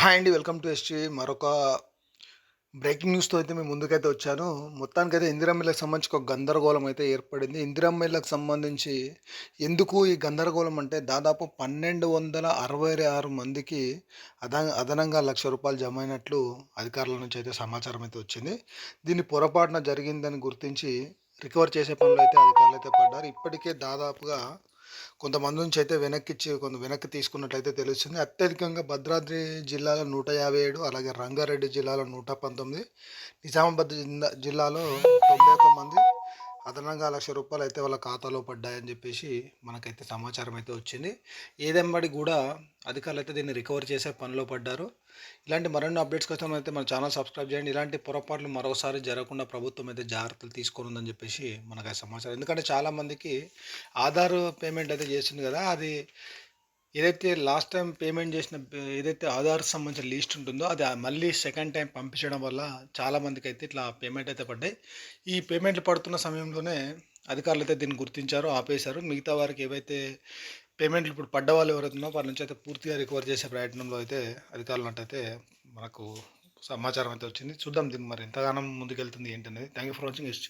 Hi అండి welcome to ST మరొక breaking న్యూస్తో అయితే మేము ముందుకైతే వచ్చాను. మొత్తానికైతే ఇందిరమ్మలకు సంబంధించి ఒక గందరగోళం అయితే ఏర్పడింది. ఇందిరమ్మలకు సంబంధించి ఎందుకు ఈ గందరగోళం అంటే దాదాపు పన్నెండు వందల అరవై ఆరు మందికి అదన అదనంగా లక్ష రూపాయలు జమ అయినట్లు అధికారుల నుంచి అయితే సమాచారం అయితే వచ్చింది. దీన్ని పొరపాటున జరిగిందని గుర్తించి రికవర్ చేసే పనులు అయితే అధికారులు అయితే పడ్డారు. ఇప్పటికే దాదాపుగా కొంతమంది నుంచి అయితే వెనక్కిచ్చి కొంత వెనక్కి తీసుకున్నట్లయితే తెలుస్తుంది. అత్యధికంగా భద్రాద్రి జిల్లాలో నూట యాభై ఏడు అలాగే రంగారెడ్డి జిల్లాలో నూట పంతొమ్మిది నిజామాబాద్ జిల్లా జిల్లాలో తొంభై ఒక్క మంది అదనంగా లక్ష రూపాయలు అయితే వాళ్ళ ఖాతాలో పడ్డాయని చెప్పేసి మనకైతే సమాచారం అయితే వచ్చింది. ఏదెంబడి కూడా అధికారులు అయితే దీన్ని రికవర్ చేసే పనిలో పడ్డారు. ఇలాంటి మరిన్ని అప్డేట్స్ కోసం అయితే మన ఛానల్ సబ్స్క్రైబ్ చేయండి. ఇలాంటి పొరపాట్లు మరోసారి జరగకుండా ప్రభుత్వం అయితే జాగ్రత్తలు తీసుకుందని చెప్పేసి మనకు సమాచారం. ఎందుకంటే చాలామందికి ఆధార్ పేమెంట్ అయితే చేసింది కదా అది ఏదైతే లాస్ట్ టైం పేమెంట్ చేసిన ఏదైతే ఆధార్ సంబంధించిన లిస్ట్ ఉంటుందో అది మళ్ళీ సెకండ్ టైం పంపించడం వల్ల చాలామందికి అయితే ఇట్లా పేమెంట్ అయితే పడ్డాయి. ఈ పేమెంట్లు పడుతున్న సమయంలోనే అధికారులు అయితే దీన్ని గుర్తించారు ఆపేశారు. మిగతా వారికి ఏవైతే పేమెంట్లు ఇప్పుడు పడ్డ వాళ్ళు ఎవరైతే వారి నుంచి అయితే పూర్తిగా రికవర్ చేసే ప్రయత్నంలో అయితే అధికారులు అంటే మనకు సమాచారం అయితే వచ్చింది. చూద్దాం దీన్ని మరి ఎంతగానం ముందుకెళ్తుంది ఏంటనేది. Thank you for watching ST